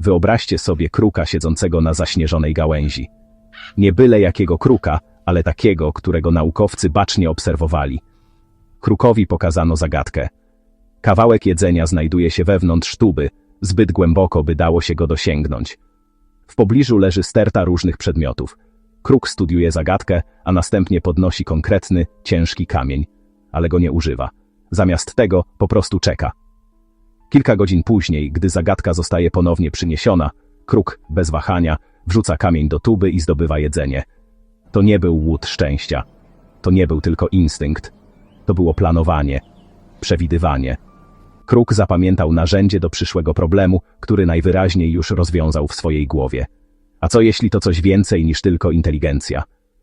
Wyobraźcie sobie kruka siedzącego na zaśnieżonej gałęzi. Nie byle jakiego kruka, ale takiego, którego naukowcy bacznie obserwowali. Krukowi pokazano zagadkę. Kawałek jedzenia znajduje się wewnątrz tuby, zbyt głęboko, by dało się go dosięgnąć. W pobliżu leży sterta różnych przedmiotów. Kruk studiuje zagadkę, a następnie podnosi konkretny, ciężki kamień, ale go nie używa. Zamiast tego po prostu czeka. Kilka godzin później, gdy zagadka zostaje ponownie przyniesiona, kruk, bez wahania, wrzuca kamień do tuby i zdobywa jedzenie. To nie był łód szczęścia. To nie był tylko instynkt. To było planowanie, przewidywanie. Kruk zapamiętał narzędzie do przyszłego problemu, który najwyraźniej już rozwiązał w swojej głowie. A co jeśli to coś więcej niż tylko inteligencja?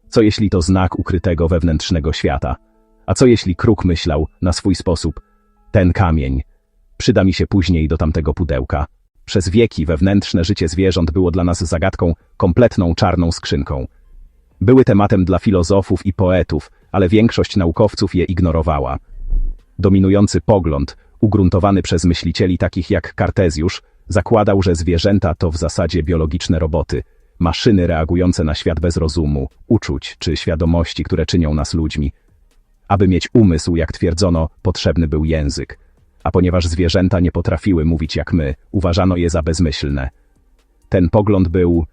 Co jeśli to znak ukrytego wewnętrznego świata? A co jeśli kruk myślał, na swój sposób, ten kamień przyda mi się później do tamtego pudełka? Przez wieki wewnętrzne życie zwierząt było dla nas zagadką, kompletną czarną skrzynką. Były tematem dla filozofów i poetów, ale większość naukowców je ignorowała. Dominujący pogląd, ugruntowany przez myślicieli takich jak Kartezjusz, zakładał, że zwierzęta to w zasadzie biologiczne roboty, maszyny reagujące na świat bez rozumu, uczuć czy świadomości, które czynią nas ludźmi. Aby mieć umysł, jak twierdzono, potrzebny był język. A ponieważ zwierzęta nie potrafiły mówić jak my, uważano je za bezmyślne. Ten pogląd był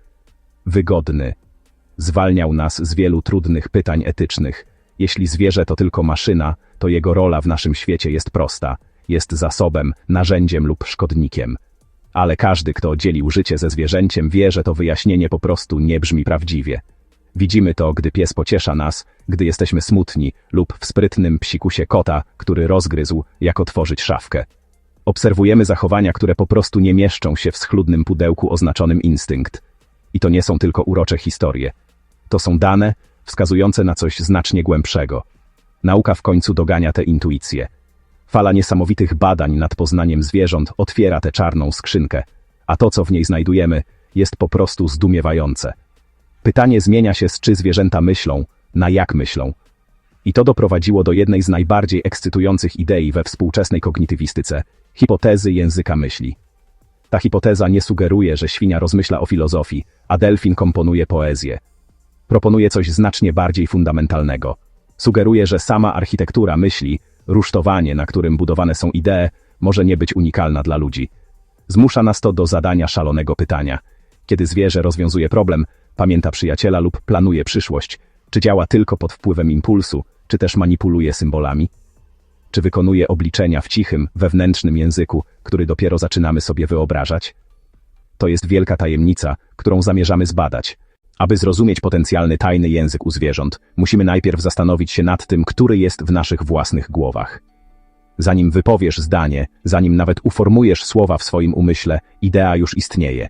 wygodny. Zwalniał nas z wielu trudnych pytań etycznych. Jeśli zwierzę to tylko maszyna, to jego rola w naszym świecie jest prosta. Jest zasobem, narzędziem lub szkodnikiem. Ale każdy, kto dzielił życie ze zwierzęciem, wie, że to wyjaśnienie po prostu nie brzmi prawdziwie. Widzimy to, gdy pies pociesza nas, gdy jesteśmy smutni, lub w sprytnym psikusie kota, który rozgryzł, jak otworzyć szafkę. Obserwujemy zachowania, które po prostu nie mieszczą się w schludnym pudełku oznaczonym instynkt. I to nie są tylko urocze historie. To są dane wskazujące na coś znacznie głębszego. Nauka w końcu dogania te intuicje. Fala niesamowitych badań nad poznaniem zwierząt otwiera tę czarną skrzynkę, a to, co w niej znajdujemy, jest po prostu zdumiewające. Pytanie zmienia się z czy zwierzęta myślą, na jak myślą. I to doprowadziło do jednej z najbardziej ekscytujących idei we współczesnej kognitywistyce hipotezy języka myśli. Ta hipoteza nie sugeruje, że świnia rozmyśla o filozofii, a delfin komponuje poezję. Proponuje coś znacznie bardziej fundamentalnego. Sugeruje, że sama architektura myśli, rusztowanie, na którym budowane są idee, może nie być unikalna dla ludzi. Zmusza nas to do zadania szalonego pytania. Kiedy zwierzę rozwiązuje problem, pamięta przyjaciela lub planuje przyszłość, czy działa tylko pod wpływem impulsu, czy też manipuluje symbolami? Czy wykonuje obliczenia w cichym, wewnętrznym języku, który dopiero zaczynamy sobie wyobrażać? To jest wielka tajemnica, którą zamierzamy zbadać. Aby zrozumieć potencjalny tajny język u zwierząt, musimy najpierw zastanowić się nad tym, który jest w naszych własnych głowach. Zanim wypowiesz zdanie, zanim nawet uformujesz słowa w swoim umyśle, idea już istnieje.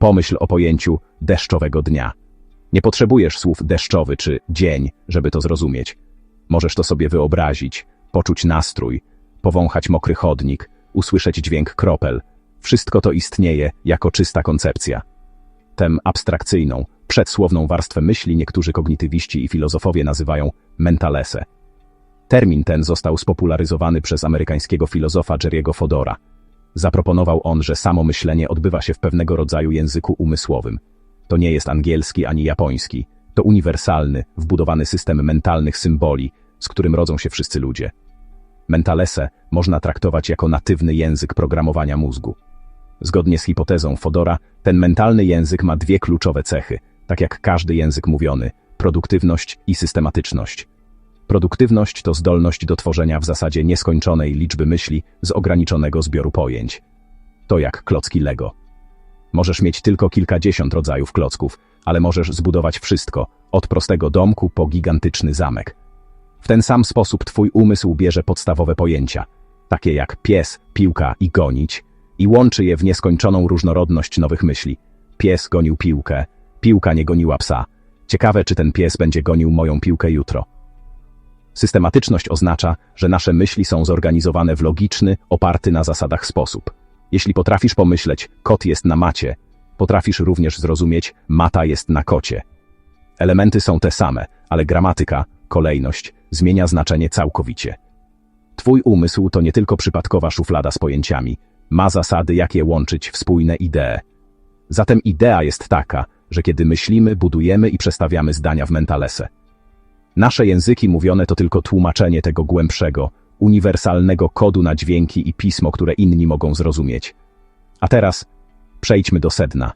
Pomyśl o pojęciu deszczowego dnia. Nie potrzebujesz słów deszczowy czy dzień, żeby to zrozumieć. Możesz to sobie wyobrazić, poczuć nastrój, powąchać mokry chodnik, usłyszeć dźwięk kropel. Wszystko to istnieje jako czysta koncepcja. Tem abstrakcyjną, przedsłowną warstwę myśli niektórzy kognitywiści i filozofowie nazywają mentalese. Termin ten został spopularyzowany przez amerykańskiego filozofa Jerry'ego Fodora. Zaproponował on, że samo myślenie odbywa się w pewnego rodzaju języku umysłowym. To nie jest angielski ani japoński. To uniwersalny, wbudowany system mentalnych symboli, z którym rodzą się wszyscy ludzie. Mentalese można traktować jako natywny język programowania mózgu. Zgodnie z hipotezą Fodora, ten mentalny język ma dwie kluczowe cechy, tak jak każdy język mówiony produktywność i systematyczność. Produktywność to zdolność do tworzenia w zasadzie nieskończonej liczby myśli z ograniczonego zbioru pojęć. To jak klocki Lego. Możesz mieć tylko kilkadziesiąt rodzajów klocków, ale możesz zbudować wszystko, od prostego domku po gigantyczny zamek. W ten sam sposób twój umysł bierze podstawowe pojęcia, takie jak pies, piłka i gonić, i łączy je w nieskończoną różnorodność nowych myśli. Pies gonił piłkę, piłka nie goniła psa. Ciekawe, czy ten pies będzie gonił moją piłkę jutro. Systematyczność oznacza, że nasze myśli są zorganizowane w logiczny, oparty na zasadach sposób. Jeśli potrafisz pomyśleć, kot jest na macie, potrafisz również zrozumieć, mata jest na kocie. Elementy są te same, ale gramatyka, kolejność, zmienia znaczenie całkowicie. Twój umysł to nie tylko przypadkowa szuflada z pojęciami, ma zasady, jak je łączyć w spójne idee. Zatem idea jest taka, że kiedy myślimy, budujemy i przestawiamy zdania w mentalese. Nasze języki mówione to tylko tłumaczenie tego głębszego, uniwersalnego kodu na dźwięki i pismo, które inni mogą zrozumieć. A teraz przejdźmy do sedna.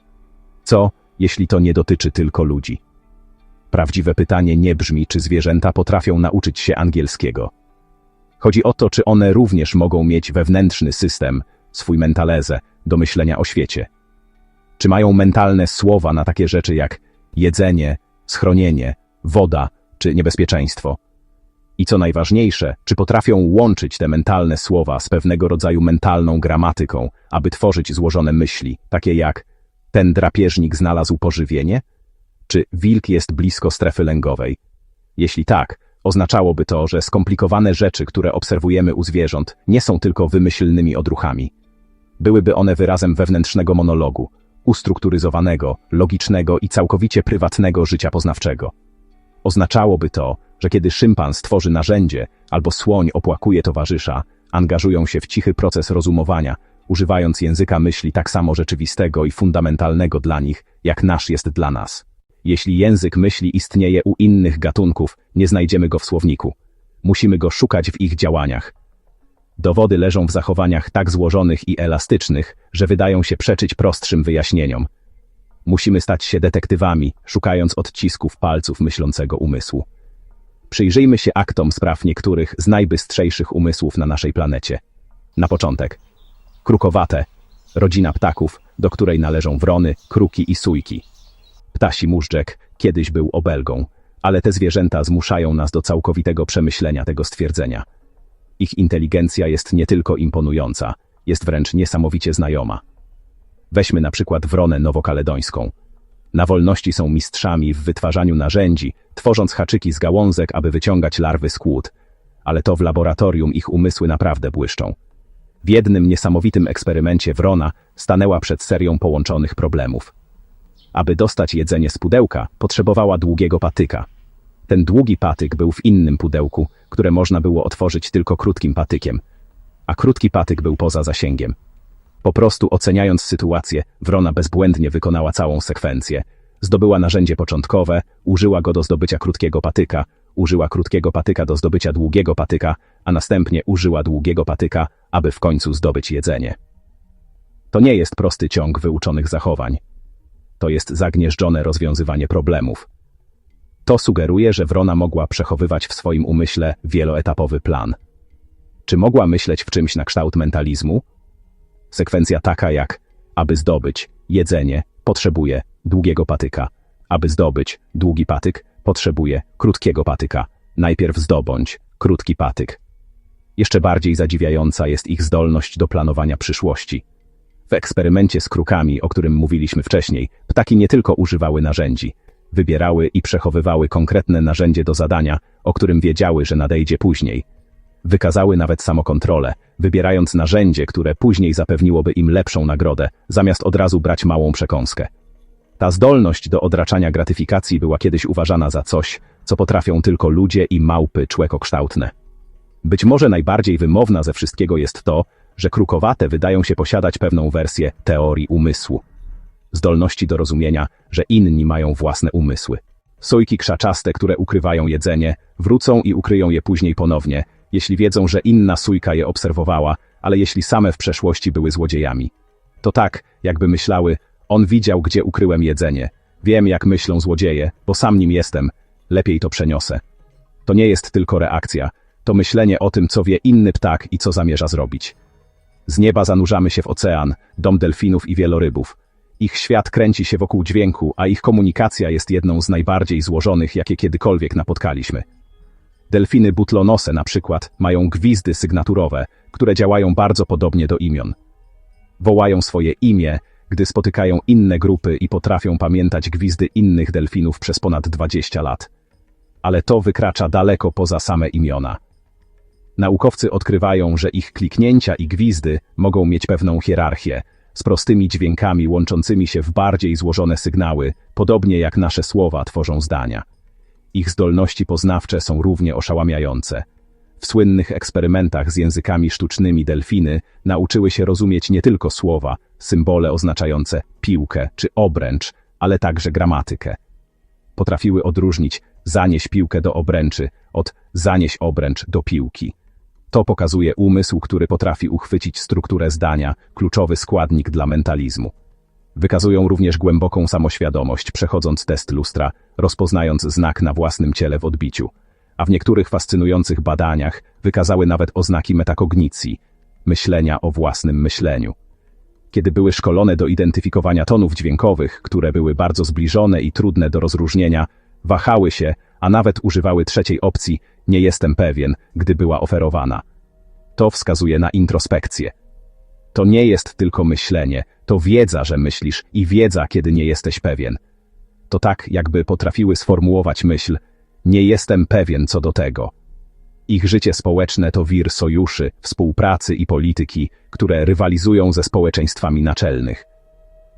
Co, jeśli to nie dotyczy tylko ludzi? Prawdziwe pytanie nie brzmi, czy zwierzęta potrafią nauczyć się angielskiego. Chodzi o to, czy one również mogą mieć wewnętrzny system, swój mentalezę, do myślenia o świecie. Czy mają mentalne słowa na takie rzeczy jak jedzenie, schronienie, woda czy niebezpieczeństwo? I co najważniejsze, czy potrafią łączyć te mentalne słowa z pewnego rodzaju mentalną gramatyką, aby tworzyć złożone myśli, takie jak ten drapieżnik znalazł pożywienie? Czy wilk jest blisko strefy lęgowej? Jeśli tak, oznaczałoby to, że skomplikowane rzeczy, które obserwujemy u zwierząt, nie są tylko wymyślnymi odruchami. Byłyby one wyrazem wewnętrznego monologu, ustrukturyzowanego, logicznego i całkowicie prywatnego życia poznawczego. Oznaczałoby to, że kiedy szympan stworzy narzędzie albo słoń opłakuje towarzysza, angażują się w cichy proces rozumowania, używając języka myśli tak samo rzeczywistego i fundamentalnego dla nich, jak nasz jest dla nas. Jeśli język myśli istnieje u innych gatunków, nie znajdziemy go w słowniku. Musimy go szukać w ich działaniach. Dowody leżą w zachowaniach tak złożonych i elastycznych, że wydają się przeczyć prostszym wyjaśnieniom. Musimy stać się detektywami, szukając odcisków palców myślącego umysłu. Przyjrzyjmy się aktom spraw niektórych z najbystrzejszych umysłów na naszej planecie. Na początek. Krukowate, rodzina ptaków, do której należą wrony, kruki i sójki. Ptasi móżdżek kiedyś był obelgą, ale te zwierzęta zmuszają nas do całkowitego przemyślenia tego stwierdzenia. Ich inteligencja jest nie tylko imponująca, jest wręcz niesamowicie znajoma. Weźmy na przykład wronę nowokaledońską. Na wolności są mistrzami w wytwarzaniu narzędzi, tworząc haczyki z gałązek, aby wyciągać larwy z kłód. Ale to w laboratorium ich umysły naprawdę błyszczą. W jednym niesamowitym eksperymencie wrona stanęła przed serią połączonych problemów. Aby dostać jedzenie z pudełka, potrzebowała długiego patyka. Ten długi patyk był w innym pudełku, które można było otworzyć tylko krótkim patykiem, a krótki patyk był poza zasięgiem. Po prostu oceniając sytuację, wrona bezbłędnie wykonała całą sekwencję. Zdobyła narzędzie początkowe, użyła go do zdobycia krótkiego patyka, użyła krótkiego patyka do zdobycia długiego patyka, a następnie użyła długiego patyka, aby w końcu zdobyć jedzenie. To nie jest prosty ciąg wyuczonych zachowań. To jest zagnieżdżone rozwiązywanie problemów. To sugeruje, że wrona mogła przechowywać w swoim umyśle wieloetapowy plan. Czy mogła myśleć w czymś na kształt mentalizmu? Sekwencja taka jak, aby zdobyć jedzenie, potrzebuje długiego patyka. Aby zdobyć długi patyk, potrzebuje krótkiego patyka. Najpierw zdobądź krótki patyk. Jeszcze bardziej zadziwiająca jest ich zdolność do planowania przyszłości. W eksperymencie z krukami, o którym mówiliśmy wcześniej, ptaki nie tylko używały narzędzi, wybierały i przechowywały konkretne narzędzie do zadania, o którym wiedziały, że nadejdzie później. Wykazały nawet samokontrolę, wybierając narzędzie, które później zapewniłoby im lepszą nagrodę, zamiast od razu brać małą przekąskę. Ta zdolność do odraczania gratyfikacji była kiedyś uważana za coś, co potrafią tylko ludzie i małpy człekokształtne. Być może najbardziej wymowna ze wszystkiego jest to, że krukowate wydają się posiadać pewną wersję teorii umysłu. Zdolności do rozumienia, że inni mają własne umysły. Sojki krzaczaste, które ukrywają jedzenie, wrócą i ukryją je później ponownie, jeśli wiedzą, że inna sójka je obserwowała, ale jeśli same w przeszłości były złodziejami. To tak, jakby myślały, on widział, gdzie ukryłem jedzenie. Wiem, jak myślą złodzieje, bo sam nim jestem. Lepiej to przeniosę. To nie jest tylko reakcja, to myślenie o tym, co wie inny ptak i co zamierza zrobić. Z nieba zanurzamy się w ocean, dom delfinów i wielorybów. Ich świat kręci się wokół dźwięku, a ich komunikacja jest jedną z najbardziej złożonych, jakie kiedykolwiek napotkaliśmy. Delfiny butlonose na przykład mają gwizdy sygnaturowe, które działają bardzo podobnie do imion. Wołają swoje imię, gdy spotykają inne grupy i potrafią pamiętać gwizdy innych delfinów przez ponad 20 lat. Ale to wykracza daleko poza same imiona. Naukowcy odkrywają, że ich kliknięcia i gwizdy mogą mieć pewną hierarchię, z prostymi dźwiękami łączącymi się w bardziej złożone sygnały, podobnie jak nasze słowa tworzą zdania. Ich zdolności poznawcze są równie oszałamiające. W słynnych eksperymentach z językami sztucznymi delfiny nauczyły się rozumieć nie tylko słowa, symbole oznaczające piłkę czy obręcz, ale także gramatykę. Potrafiły odróżnić zanieś piłkę do obręczy od zanieś obręcz do piłki. To pokazuje umysł, który potrafi uchwycić strukturę zdania, kluczowy składnik dla mentalizmu. Wykazują również głęboką samoświadomość, przechodząc test lustra, rozpoznając znak na własnym ciele w odbiciu. A w niektórych fascynujących badaniach wykazały nawet oznaki metakognicji, myślenia o własnym myśleniu. Kiedy były szkolone do identyfikowania tonów dźwiękowych, które były bardzo zbliżone i trudne do rozróżnienia, wahały się, a nawet używały trzeciej opcji nie jestem pewien, gdy była oferowana. To wskazuje na introspekcję. To nie jest tylko myślenie, to wiedza, że myślisz i wiedza, kiedy nie jesteś pewien. To tak, jakby potrafiły sformułować myśl, nie jestem pewien co do tego. Ich życie społeczne to wir sojuszy, współpracy i polityki, które rywalizują ze społeczeństwami naczelnych.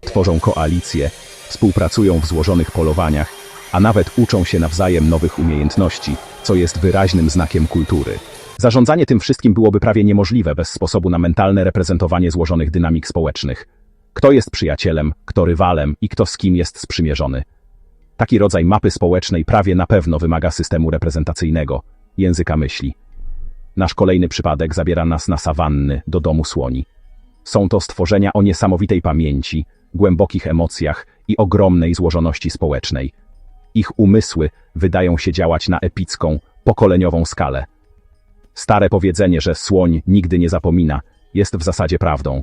Tworzą koalicje, współpracują w złożonych polowaniach, a nawet uczą się nawzajem nowych umiejętności, co jest wyraźnym znakiem kultury. Zarządzanie tym wszystkim byłoby prawie niemożliwe bez sposobu na mentalne reprezentowanie złożonych dynamik społecznych. Kto jest przyjacielem, kto rywalem i kto z kim jest sprzymierzony. Taki rodzaj mapy społecznej prawie na pewno wymaga systemu reprezentacyjnego, języka myśli. Nasz kolejny przypadek zabiera nas na sawanny, do domu słoni. Są to stworzenia o niesamowitej pamięci, głębokich emocjach i ogromnej złożoności społecznej. Ich umysły wydają się działać na epicką, pokoleniową skalę. Stare powiedzenie, że słoń nigdy nie zapomina, jest w zasadzie prawdą.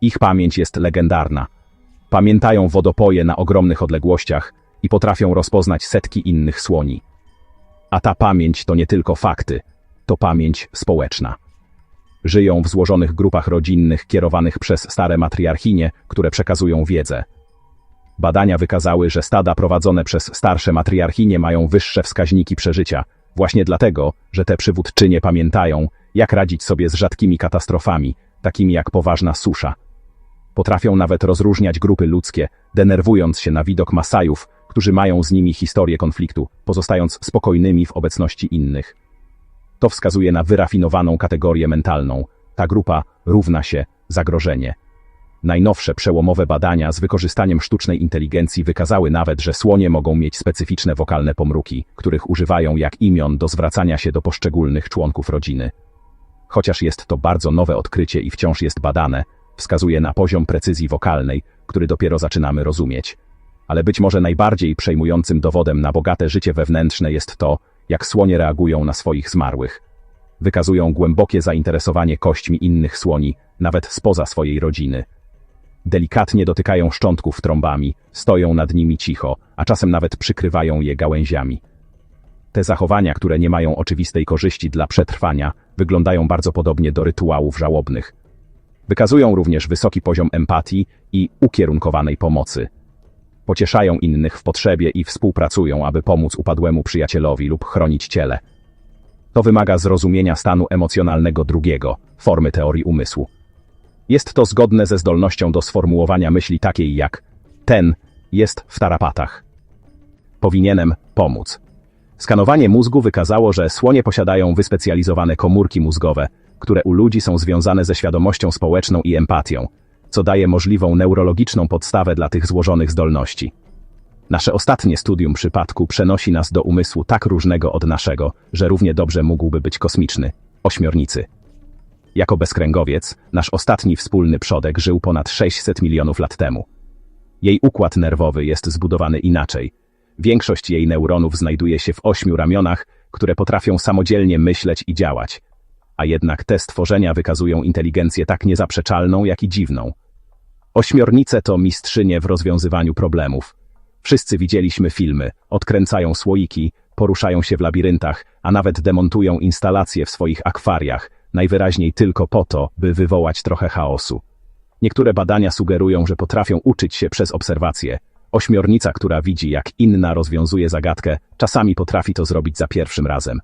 Ich pamięć jest legendarna. Pamiętają wodopoje na ogromnych odległościach i potrafią rozpoznać setki innych słoni. A ta pamięć to nie tylko fakty, to pamięć społeczna. Żyją w złożonych grupach rodzinnych kierowanych przez stare matriarchinie, które przekazują wiedzę. Badania wykazały, że stada prowadzone przez starsze matriarchinie mają wyższe wskaźniki przeżycia, właśnie dlatego, że te przywódczynie pamiętają, jak radzić sobie z rzadkimi katastrofami, takimi jak poważna susza. Potrafią nawet rozróżniać grupy ludzkie, denerwując się na widok Masajów, którzy mają z nimi historię konfliktu, pozostając spokojnymi w obecności innych. To wskazuje na wyrafinowaną kategorię mentalną. Ta grupa równa się zagrożenie. Najnowsze przełomowe badania z wykorzystaniem sztucznej inteligencji wykazały nawet, że słonie mogą mieć specyficzne wokalne pomruki, których używają jak imion do zwracania się do poszczególnych członków rodziny. Chociaż jest to bardzo nowe odkrycie i wciąż jest badane, wskazuje na poziom precyzji wokalnej, który dopiero zaczynamy rozumieć. Ale być może najbardziej przejmującym dowodem na bogate życie wewnętrzne jest to, jak słonie reagują na swoich zmarłych. Wykazują głębokie zainteresowanie kośćmi innych słoni, nawet spoza swojej rodziny. Delikatnie dotykają szczątków trąbami, stoją nad nimi cicho, a czasem nawet przykrywają je gałęziami. Te zachowania, które nie mają oczywistej korzyści dla przetrwania, wyglądają bardzo podobnie do rytuałów żałobnych. Wykazują również wysoki poziom empatii i ukierunkowanej pomocy. Pocieszają innych w potrzebie i współpracują, aby pomóc upadłemu przyjacielowi lub chronić ciele. To wymaga zrozumienia stanu emocjonalnego drugiego, formy teorii umysłu. Jest to zgodne ze zdolnością do sformułowania myśli takiej jak ten jest w tarapatach. Powinienem pomóc. Skanowanie mózgu wykazało, że słonie posiadają wyspecjalizowane komórki mózgowe, które u ludzi są związane ze świadomością społeczną i empatią, co daje możliwą neurologiczną podstawę dla tych złożonych zdolności. Nasze ostatnie studium przypadku przenosi nas do umysłu tak różnego od naszego, że równie dobrze mógłby być kosmiczny ośmiornicy. Jako bezkręgowiec, nasz ostatni wspólny przodek żył ponad 600 milionów lat temu. Jej układ nerwowy jest zbudowany inaczej. Większość jej neuronów znajduje się w ośmiu ramionach, które potrafią samodzielnie myśleć i działać. A jednak te stworzenia wykazują inteligencję tak niezaprzeczalną, jak i dziwną. Ośmiornice to mistrzynie w rozwiązywaniu problemów. Wszyscy widzieliśmy filmy, odkręcają słoiki, poruszają się w labiryntach, a nawet demontują instalacje w swoich akwariach, najwyraźniej tylko po to, by wywołać trochę chaosu. Niektóre badania sugerują, że potrafią uczyć się przez obserwacje. Ośmiornica, która widzi, jak inna rozwiązuje zagadkę, czasami potrafi to zrobić za pierwszym razem.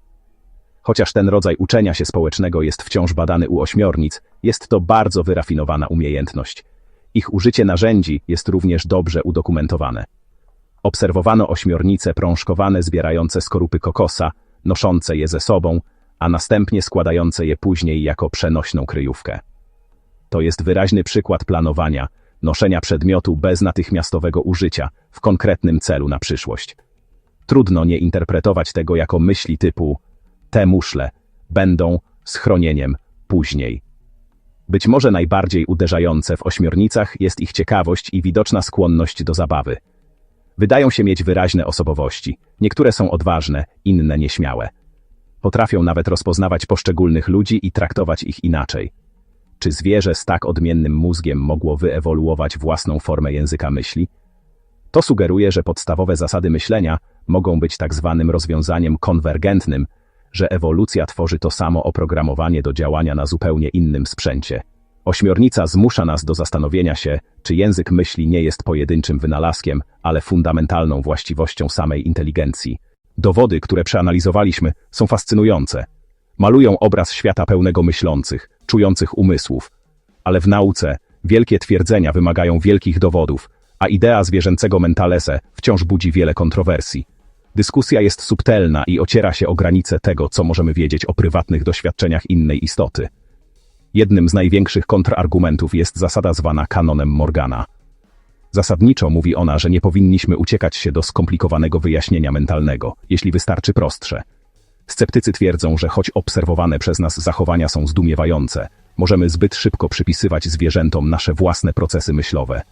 Chociaż ten rodzaj uczenia się społecznego jest wciąż badany u ośmiornic, jest to bardzo wyrafinowana umiejętność. Ich użycie narzędzi jest również dobrze udokumentowane. Obserwowano ośmiornice prążkowane zbierające skorupy kokosa, noszące je ze sobą, a następnie składające je później jako przenośną kryjówkę. To jest wyraźny przykład planowania, noszenia przedmiotu bez natychmiastowego użycia, w konkretnym celu na przyszłość. Trudno nie interpretować tego jako myśli typu te muszle będą schronieniem później. Być może najbardziej uderzające w ośmiornicach jest ich ciekawość i widoczna skłonność do zabawy. Wydają się mieć wyraźne osobowości. Niektóre są odważne, inne nieśmiałe. Potrafią nawet rozpoznawać poszczególnych ludzi i traktować ich inaczej. Czy zwierzę z tak odmiennym mózgiem mogło wyewoluować własną formę języka myśli? To sugeruje, że podstawowe zasady myślenia mogą być tak zwanym rozwiązaniem konwergentnym, że ewolucja tworzy to samo oprogramowanie do działania na zupełnie innym sprzęcie. Ośmiornica zmusza nas do zastanowienia się, czy język myśli nie jest pojedynczym wynalazkiem, ale fundamentalną właściwością samej inteligencji. Dowody, które przeanalizowaliśmy, są fascynujące. Malują obraz świata pełnego myślących, czujących umysłów. Ale w nauce wielkie twierdzenia wymagają wielkich dowodów, a idea zwierzęcego mentalese wciąż budzi wiele kontrowersji. Dyskusja jest subtelna i ociera się o granice tego, co możemy wiedzieć o prywatnych doświadczeniach innej istoty. Jednym z największych kontrargumentów jest zasada zwana kanonem Morgana. Zasadniczo mówi ona, że nie powinniśmy uciekać się do skomplikowanego wyjaśnienia mentalnego, jeśli wystarczy prostsze. Sceptycy twierdzą, że choć obserwowane przez nas zachowania są zdumiewające, możemy zbyt szybko przypisywać zwierzętom nasze własne procesy myślowe.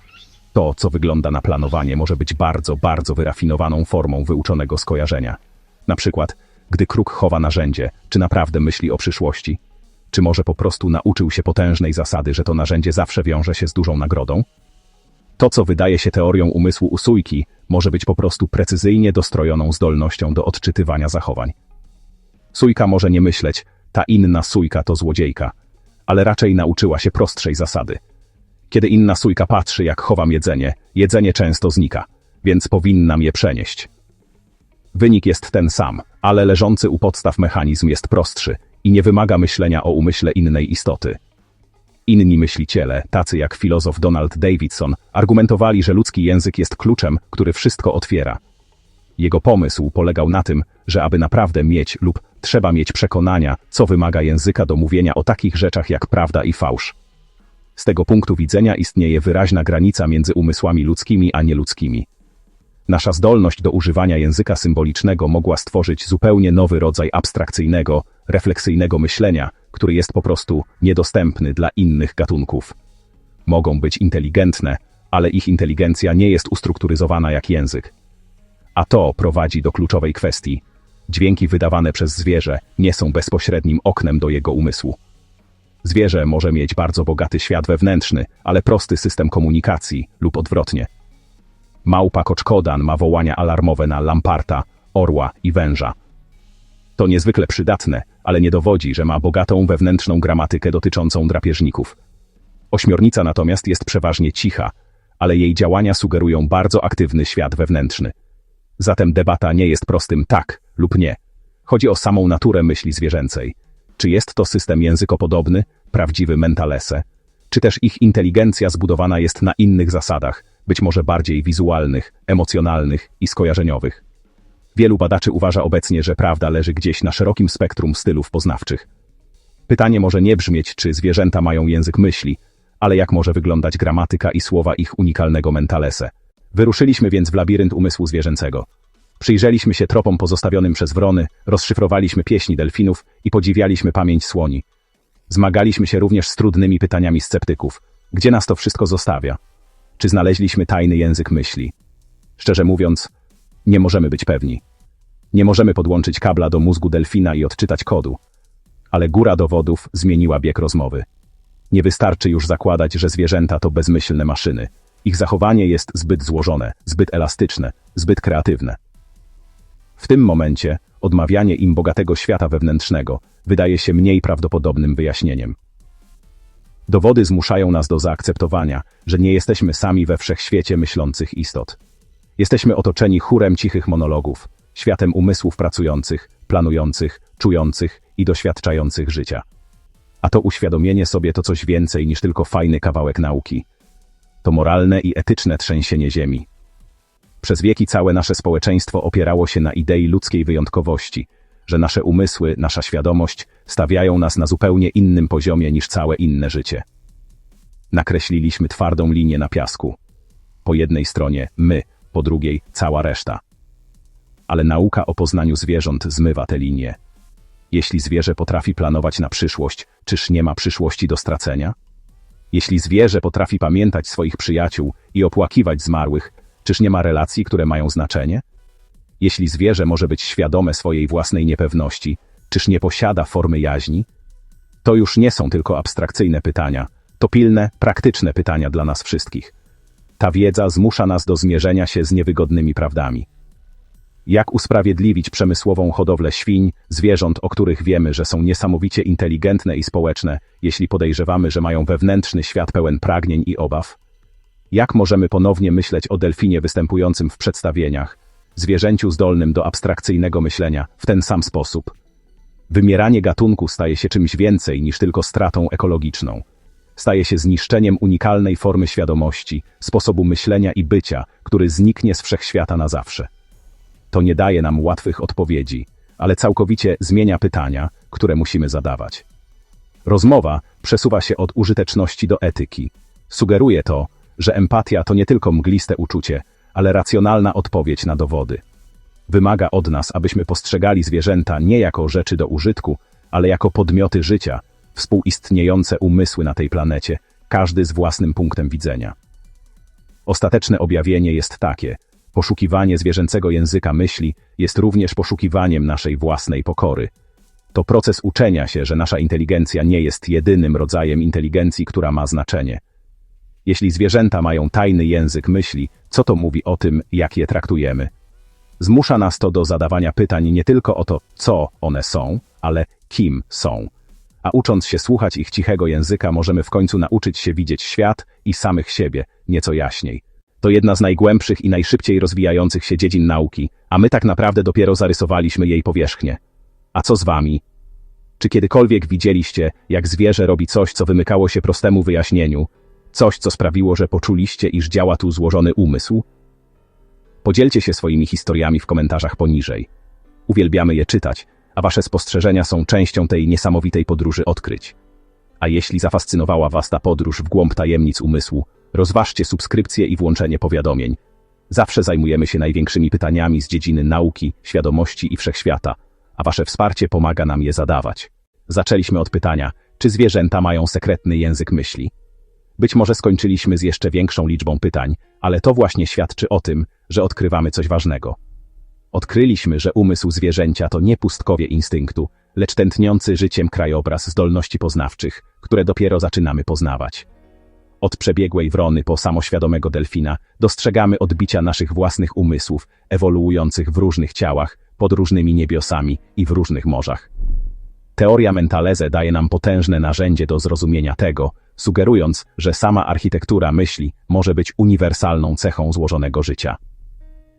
To, co wygląda na planowanie, może być bardzo, bardzo wyrafinowaną formą wyuczonego skojarzenia. Na przykład, gdy kruk chowa narzędzie, czy naprawdę myśli o przyszłości? Czy może po prostu nauczył się potężnej zasady, że to narzędzie zawsze wiąże się z dużą nagrodą? To, co wydaje się teorią umysłu usójki, może być po prostu precyzyjnie dostrojoną zdolnością do odczytywania zachowań. Sójka może nie myśleć, ta inna sójka to złodziejka, ale raczej nauczyła się prostszej zasady. Kiedy inna sójka patrzy, jak chowam jedzenie, jedzenie często znika, więc powinnam je przenieść. Wynik jest ten sam, ale leżący u podstaw mechanizm jest prostszy i nie wymaga myślenia o umyśle innej istoty. Inni myśliciele, tacy jak filozof Donald Davidson, argumentowali, że ludzki język jest kluczem, który wszystko otwiera. Jego pomysł polegał na tym, że aby naprawdę mieć lub trzeba mieć przekonania, co wymaga języka do mówienia o takich rzeczach jak prawda i fałsz. Z tego punktu widzenia istnieje wyraźna granica między umysłami ludzkimi a nieludzkimi. Nasza zdolność do używania języka symbolicznego mogła stworzyć zupełnie nowy rodzaj abstrakcyjnego, refleksyjnego myślenia, który jest po prostu niedostępny dla innych gatunków. Mogą być inteligentne, ale ich inteligencja nie jest ustrukturyzowana jak język. A to prowadzi do kluczowej kwestii. Dźwięki wydawane przez zwierzę nie są bezpośrednim oknem do jego umysłu. Zwierzę może mieć bardzo bogaty świat wewnętrzny, ale prosty system komunikacji lub odwrotnie. Małpa koczkodan ma wołania alarmowe na lamparta, orła i węża. To niezwykle przydatne, ale nie dowodzi, że ma bogatą wewnętrzną gramatykę dotyczącą drapieżników. Ośmiornica natomiast jest przeważnie cicha, ale jej działania sugerują bardzo aktywny świat wewnętrzny. Zatem debata nie jest prostym tak lub nie. Chodzi o samą naturę myśli zwierzęcej. Czy jest to system językopodobny, prawdziwy mentalese, czy też ich inteligencja zbudowana jest na innych zasadach, być może bardziej wizualnych, emocjonalnych i skojarzeniowych. Wielu badaczy uważa obecnie, że prawda leży gdzieś na szerokim spektrum stylów poznawczych. Pytanie może nie brzmieć, czy zwierzęta mają język myśli, ale jak może wyglądać gramatyka i słowa ich unikalnego mentalese. Wyruszyliśmy więc w labirynt umysłu zwierzęcego. Przyjrzeliśmy się tropom pozostawionym przez wrony, rozszyfrowaliśmy pieśni delfinów i podziwialiśmy pamięć słoni. Zmagaliśmy się również z trudnymi pytaniami sceptyków. Gdzie nas to wszystko zostawia? Czy znaleźliśmy tajny język myśli? Szczerze mówiąc, nie możemy być pewni. Nie możemy podłączyć kabla do mózgu delfina i odczytać kodu. Ale góra dowodów zmieniła bieg rozmowy. Nie wystarczy już zakładać, że zwierzęta to bezmyślne maszyny. Ich zachowanie jest zbyt złożone, zbyt elastyczne, zbyt kreatywne. W tym momencie odmawianie im bogatego świata wewnętrznego wydaje się mniej prawdopodobnym wyjaśnieniem. Dowody zmuszają nas do zaakceptowania, że nie jesteśmy sami we wszechświecie myślących istot. Jesteśmy otoczeni chórem cichych monologów, światem umysłów pracujących, planujących, czujących i doświadczających życia. A to uświadomienie sobie to coś więcej niż tylko fajny kawałek nauki. To moralne i etyczne trzęsienie ziemi. Przez wieki całe nasze społeczeństwo opierało się na idei ludzkiej wyjątkowości, że nasze umysły, nasza świadomość stawiają nas na zupełnie innym poziomie niż całe inne życie. Nakreśliliśmy twardą linię na piasku. Po jednej stronie my, po drugiej cała reszta. Ale nauka o poznaniu zwierząt zmywa te linie. Jeśli zwierzę potrafi planować na przyszłość, czyż nie ma przyszłości do stracenia? Jeśli zwierzę potrafi pamiętać swoich przyjaciół i opłakiwać zmarłych, czyż nie ma relacji, które mają znaczenie? Jeśli zwierzę może być świadome swojej własnej niepewności, czyż nie posiada formy jaźni? To już nie są tylko abstrakcyjne pytania, to pilne, praktyczne pytania dla nas wszystkich. Ta wiedza zmusza nas do zmierzenia się z niewygodnymi prawdami. Jak usprawiedliwić przemysłową hodowlę świń, zwierząt, o których wiemy, że są niesamowicie inteligentne i społeczne, jeśli podejrzewamy, że mają wewnętrzny świat pełen pragnień i obaw? Jak możemy ponownie myśleć o delfinie występującym w przedstawieniach, zwierzęciu zdolnym do abstrakcyjnego myślenia w ten sam sposób? Wymieranie gatunku staje się czymś więcej niż tylko stratą ekologiczną. Staje się zniszczeniem unikalnej formy świadomości, sposobu myślenia i bycia, który zniknie z wszechświata na zawsze. To nie daje nam łatwych odpowiedzi, ale całkowicie zmienia pytania, które musimy zadawać. Rozmowa przesuwa się od użyteczności do etyki. Sugeruje to, że empatia to nie tylko mgliste uczucie, ale racjonalna odpowiedź na dowody. Wymaga od nas, abyśmy postrzegali zwierzęta nie jako rzeczy do użytku, ale jako podmioty życia, współistniejące umysły na tej planecie, każdy z własnym punktem widzenia. Ostateczne objawienie jest takie: poszukiwanie zwierzęcego języka myśli jest również poszukiwaniem naszej własnej pokory. To proces uczenia się, że nasza inteligencja nie jest jedynym rodzajem inteligencji, która ma znaczenie. Jeśli zwierzęta mają tajny język myśli, co to mówi o tym, jak je traktujemy? Zmusza nas to do zadawania pytań nie tylko o to, co one są, ale kim są. A ucząc się słuchać ich cichego języka, możemy w końcu nauczyć się widzieć świat i samych siebie nieco jaśniej. To jedna z najgłębszych i najszybciej rozwijających się dziedzin nauki, a my tak naprawdę dopiero zarysowaliśmy jej powierzchnię. A co z wami? Czy kiedykolwiek widzieliście, jak zwierzę robi coś, co wymykało się prostemu wyjaśnieniu, coś, co sprawiło, że poczuliście, iż działa tu złożony umysł? Podzielcie się swoimi historiami w komentarzach poniżej. Uwielbiamy je czytać, a wasze spostrzeżenia są częścią tej niesamowitej podróży odkryć. A jeśli zafascynowała was ta podróż w głąb tajemnic umysłu, rozważcie subskrypcję i włączenie powiadomień. Zawsze zajmujemy się największymi pytaniami z dziedziny nauki, świadomości i wszechświata, a wasze wsparcie pomaga nam je zadawać. Zaczęliśmy od pytania, czy zwierzęta mają sekretny język myśli? Być może skończyliśmy z jeszcze większą liczbą pytań, ale to właśnie świadczy o tym, że odkrywamy coś ważnego. Odkryliśmy, że umysł zwierzęcia to nie pustkowie instynktu, lecz tętniący życiem krajobraz zdolności poznawczych, które dopiero zaczynamy poznawać. Od przebiegłej wrony po samoświadomego delfina dostrzegamy odbicia naszych własnych umysłów, ewoluujących w różnych ciałach, pod różnymi niebiosami i w różnych morzach. Teoria mentaleze daje nam potężne narzędzie do zrozumienia tego, sugerując, że sama architektura myśli może być uniwersalną cechą złożonego życia.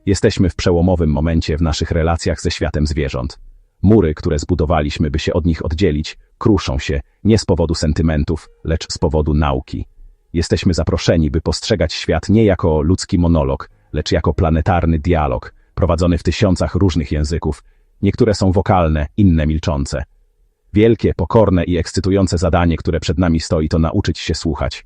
Jesteśmy w przełomowym momencie w naszych relacjach ze światem zwierząt. Mury, które zbudowaliśmy, by się od nich oddzielić, kruszą się nie z powodu sentymentów, lecz z powodu nauki. Jesteśmy zaproszeni, by postrzegać świat nie jako ludzki monolog, lecz jako planetarny dialog, prowadzony w tysiącach różnych języków. Niektóre są wokalne, inne milczące. Wielkie, pokorne i ekscytujące zadanie, które przed nami stoi, to nauczyć się słuchać.